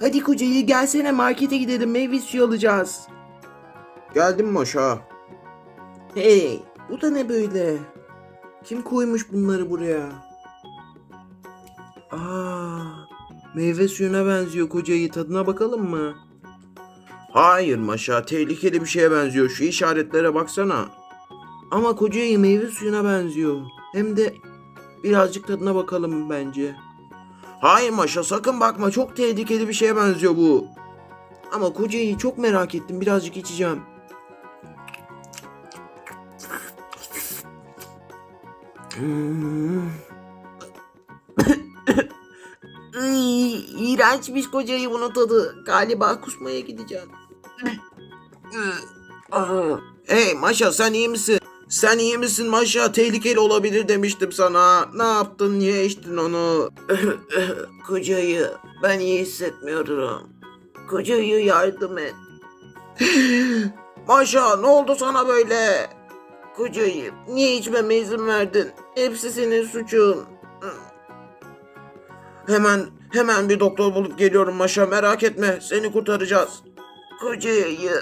Hadi kocayı gelsene markete gidelim meyve suyu alacağız. Geldim Maşa. Hey bu da ne böyle? Kim koymuş bunları buraya? Aa, meyve suyuna benziyor kocayı tadına bakalım mı? Hayır Maşa tehlikeli bir şeye benziyor. Şu işaretlere baksana. Ama kocayı meyve suyuna benziyor. Hem de birazcık tadına bakalım bence. Hayır Maşa sakın bakma çok tehlikeli bir şeye benziyor bu. Ama kocayı çok merak ettim birazcık içeceğim. Hmm. İğrençmiş kocayı bunun tadı. Galiba kusmaya gideceğim. Hey Maşa sen iyi misin? Sen iyi misin Maşa? Tehlikeli olabilir demiştim sana. Ne yaptın? Niye içtin onu? Kocayı ben iyi hissetmiyorum. Kocayı yardım et. Maşa ne oldu sana böyle? Kocayı niye içmeme izin verdin? Hepsi senin suçun. Hemen hemen bir doktor bulup geliyorum Maşa merak etme seni kurtaracağız. Kocayı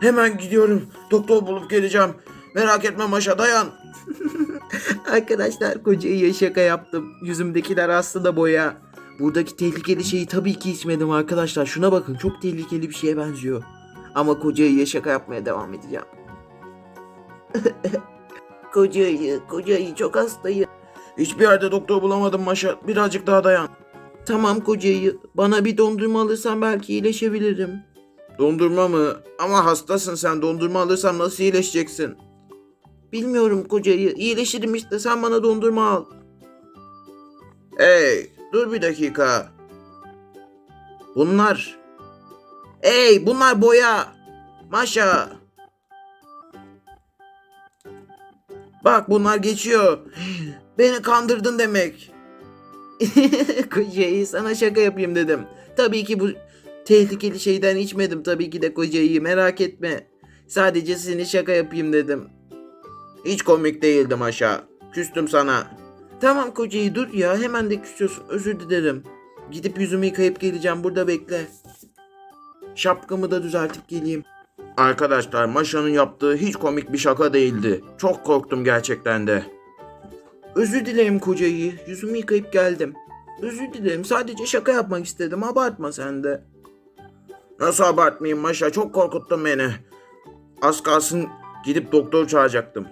Hemen gidiyorum doktor bulup geleceğim. Merak etme Maşa dayan. Arkadaşlar kocayı şaka yaptım. Yüzümdekiler aslında boya. Buradaki tehlikeli şeyi tabii ki içmedim arkadaşlar. Şuna bakın çok tehlikeli bir şeye benziyor. Ama kocayı şaka yapmaya devam edeceğim. kocayı, kocayı çok hastayım. Hiçbir yerde doktor bulamadım Maşa birazcık daha dayan. Tamam kocayı, bana bir dondurma alırsan belki iyileşebilirim. Dondurma mı? Ama hastasın sen dondurma alırsam nasıl iyileşeceksin? Bilmiyorum kocayı, iyileşirim işte sen bana dondurma al. Hey dur bir dakika. Bunlar. Hey bunlar boya. Maşa. Bak bunlar geçiyor. Beni kandırdın demek. kocayı sana şaka yapayım dedim. Tabii ki bu tehlikeli şeyden içmedim tabii ki de kocayı merak etme. Sadece seni şaka yapayım dedim. Hiç komik değildi Maşa. Küstüm sana. Tamam kocayı dur ya hemen de küsüyorsun özür dilerim. Gidip yüzümü yıkayıp geleceğim burada bekle. Şapkamı da düzeltip geleyim. Arkadaşlar Maşa'nın yaptığı hiç komik bir şaka değildi. Çok korktum gerçekten de. Özür dilerim kocayı yüzümü yıkayıp geldim. Özür dilerim sadece şaka yapmak istedim abartma sen de. Nasıl abartmayayım Maşa çok korkuttun beni. Az kalsın gidip doktor çağıracaktım.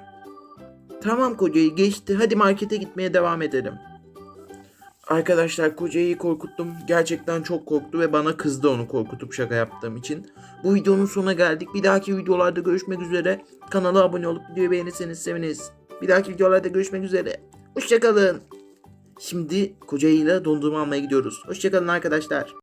Tamam kocayı geçti. Hadi markete gitmeye devam edelim. Arkadaşlar kocayı korkuttum. Gerçekten çok korktu ve bana kızdı onu korkutup şaka yaptığım için. Bu videonun sonuna geldik. Bir dahaki videolarda görüşmek üzere. Kanala abone olup videoyu beğenirseniz seviniriz. Bir dahaki videolarda görüşmek üzere. Hoşçakalın. Şimdi kocayıyla dondurma almaya gidiyoruz. Hoşçakalın arkadaşlar.